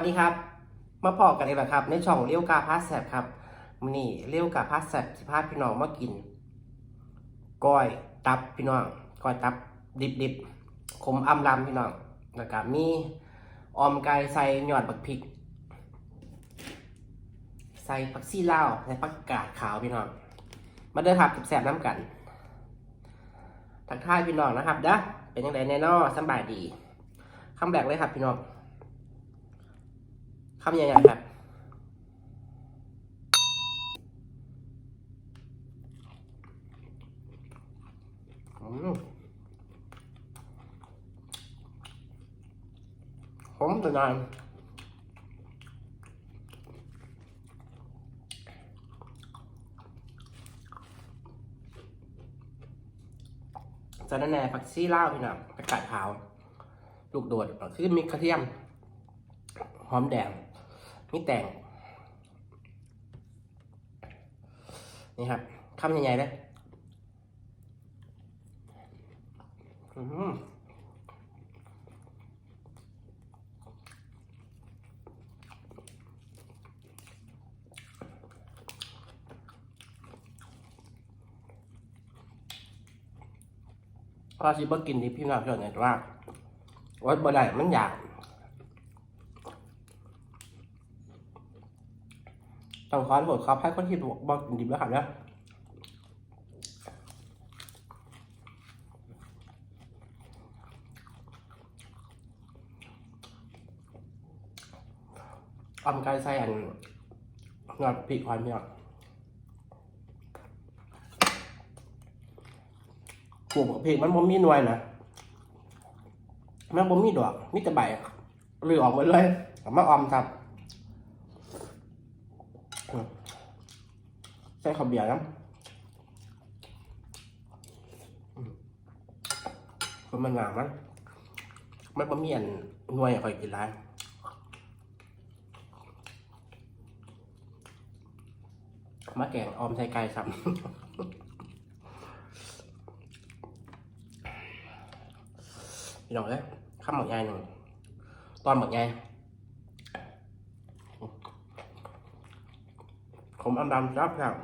สวัสดีครับ มาพอกันอีกแล้วครับ ในช่องเลี้ยวกาพาสแซบครับมื้อนี้เลี้ยวกาพาสแซบสิพาพี่น้องมากินก้อยตับพี่น้องก้อยตับดิบๆขมอำลำพี่น้องแล้วก็มีออมไก่ใส่ยอดบักพริก ใส่ผักซี่ลาใส่ผักกาดขาวพี่น้องมาเด้อครับแซ่บน้ำกันทักทายพี่น้องนะครับเด้อเป็นยังไงแน่นอสบายดีคำแรกเลยครับพี่น้อง คำใหญ่ๆครับอืมผมตัวนานจะนั่นแน่ผักซี่เล่าพี่น้องประกาศขาว ลูกโดดคือมีกระเทียม หอมแดง มีแต่ง นี่ครับคำใหญ่ๆเลยอืมพอชิบกินดิพี่น้องเพื่อนเนี่ยว่าวัดบ่ได้มันอยาก ต้องขอโทษครับให้คนที่บอกบอกดิบแล้วครับนี่ยออมไก่ใส่อันงอดพริกควันเนี่ยปลูกพริกมันบ่มีหน่วยนะมันบ่มีดอกมีแต่ใบหรือออกหมดเลยมาอมครับ ใส่ข้าวเบียร์นะคนมันหนามันมันบะเมียนหน่วยคอยกินร้านมาแกงออมใส่ไก่ซ้ำพี่น้องเลยข้ามหมกใหญ่หนึ่งตอนหมกใหญ่ ผมอันดำจับครับ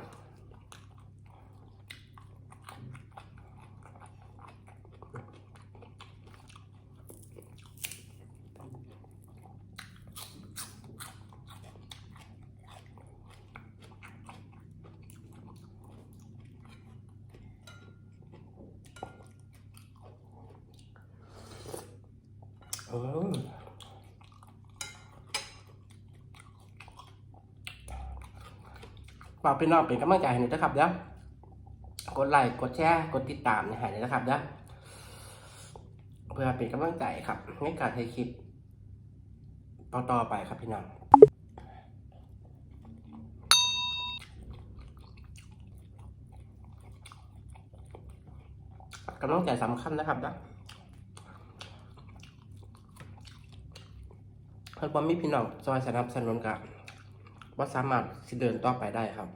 เออ ฝากพี่น้องเป็นกำลังใจให้หน่อยนะครับเด้อกดไลค์กดแชร์กดติดตามให้หน่อยนะครับเด้อเพื่อเป็นกำลังใจครับในการถ่ายคลิปต่อๆไปครับพี่น้องกำลังใจสำคัญนะครับเด้อเพื่อนผมมีพี่น้องซอยสนับสนุนกับ ว่าสามารถสิเดินต่อไปได้ครับ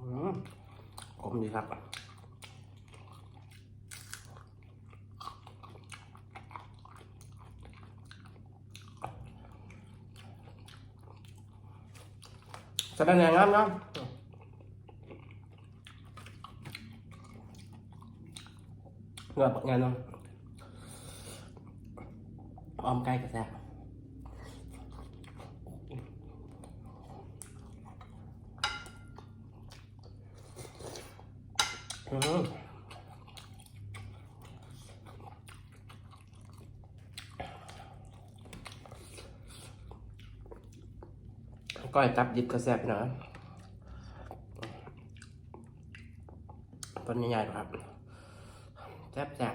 อืมดีครับ แสดงงามเนาะเงือบงานเนาะ ออมไก่กระแซบอืมก้อยจับดิบกระแซบเนาะต้นใหญ่ๆครับแซ่บแซ่บ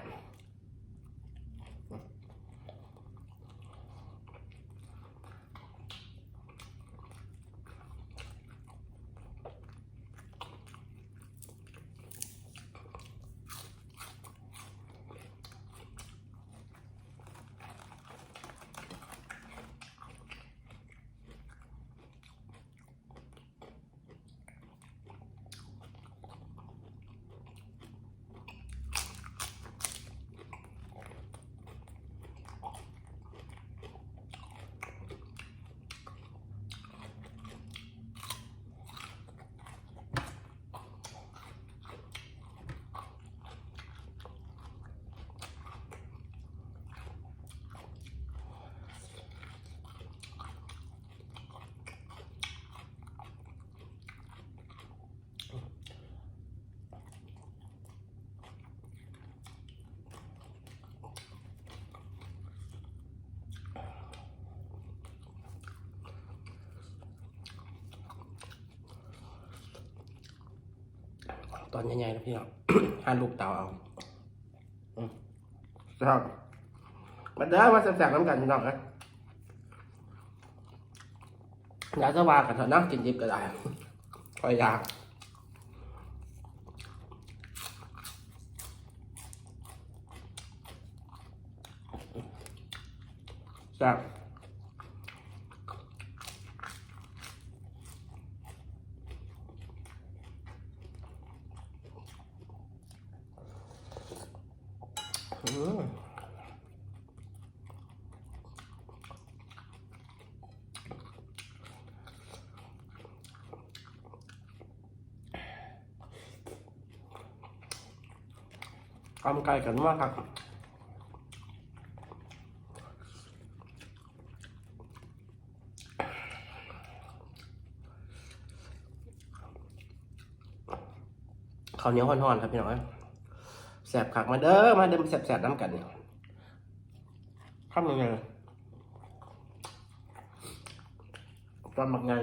อนใหญ่ๆนะพี่น้องหั่นลูกเต๋าเอาอืมครับมาเด้อมาแซ่บๆน้ำกันพี่น้องนะอยากจะว่ากันเถอะนะกินดิบก็ได้คอยอยากแซ่บอืม ทำไก่กันมากครับข้าวเหนียวห่อนๆครับพี่น้องแสบขักมาเด้อมาเดิมแสบๆน้ำกันเนี่ยข้ามยังไงตอนหมักไง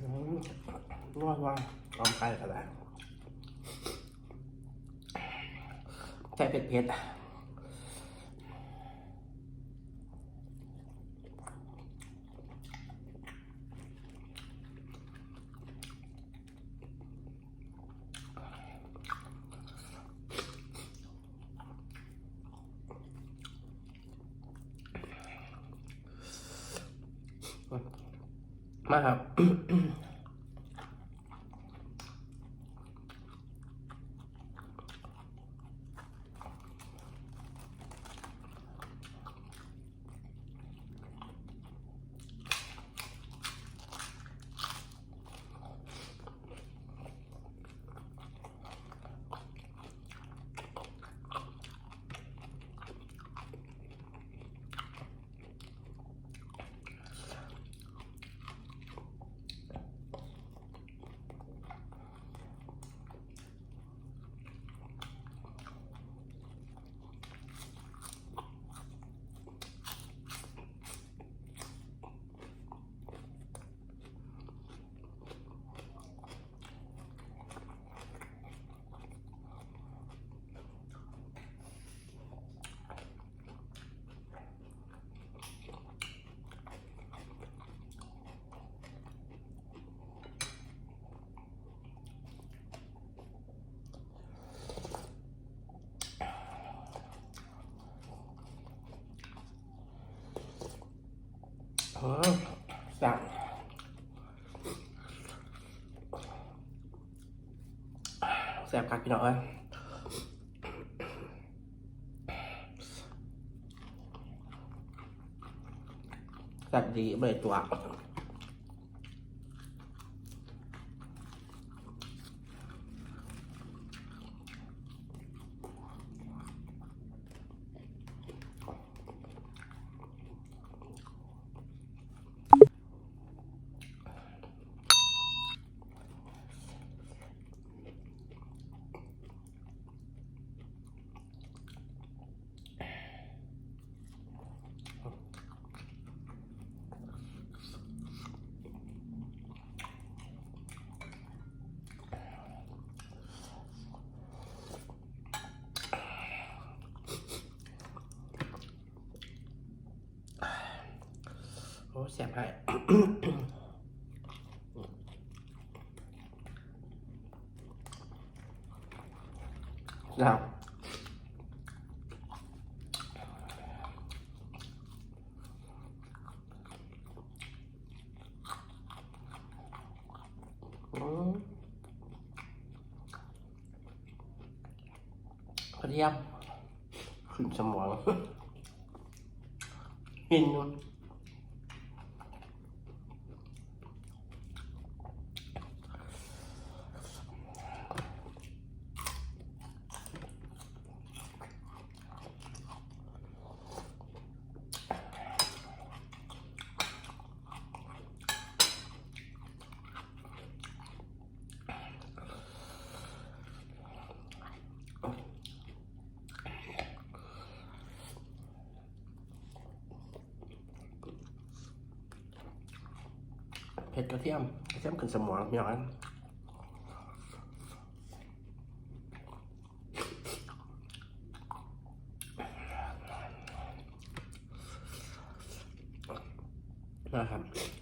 อืม นวดว่าลองไก่ก็ได้ใส่เผ็ดๆมาครับ อืมสั่งแซ่บคักพี่น้องเอ้ยแซ่บดีเบยตัว โอ้แซ่บให้ครับอืมกระเทียมขึ้นสมองกินอยู่ เผ็ดกระเทียมกระเทียมขึ้นสมองพี่น้องนะครับ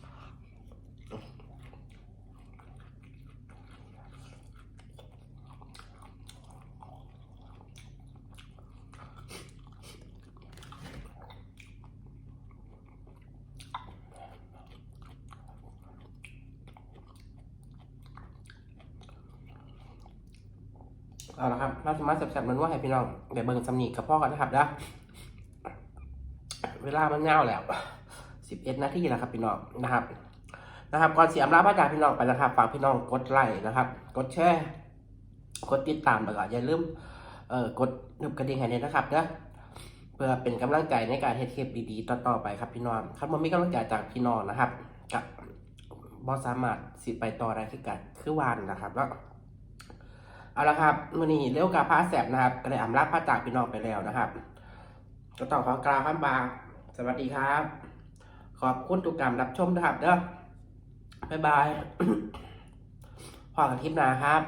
เอาละครับมาสมาแซ่บๆมันว่าให้พี่น้องเดี๋ยวเบิ่งสำนีกับพ่อกันนะครับนะเวลามันเงาแล้วสิบเอ็ดนาทีแล้วครับ พี่น้องนะครับนะครับก่อนเสียมลาพระจากพี่น้องไปนะครับฝากพี่น้องกดไลค์นะครับ กดแชร์กดติดตามแล้วก็อย่าลืมเอ่อกดนึบกระดิ่งให้ด้วยนะครับเด้อเพื่อเป็นกำลังใจในการเฮ็ดคลิปดีๆต่อๆไปครับพี่น้องครับมันมีกำลังใจจากพี่น้องนะครับกับบอสามารถสิไปต่อได้คือกันคือวานนะครับแล้ว เอาละครับมื่อนี้เลี้ยวกับพาแสบนะครับก็เลยอำลาพาจากพี่น้องไปแล้วนะครับ ก็ต้องขอกล่าวคำบาสวัสดีครับ ขอบคุณทุกการรับชมนะครับเด้อบ๊ายบายพอกันคลิปนาครับ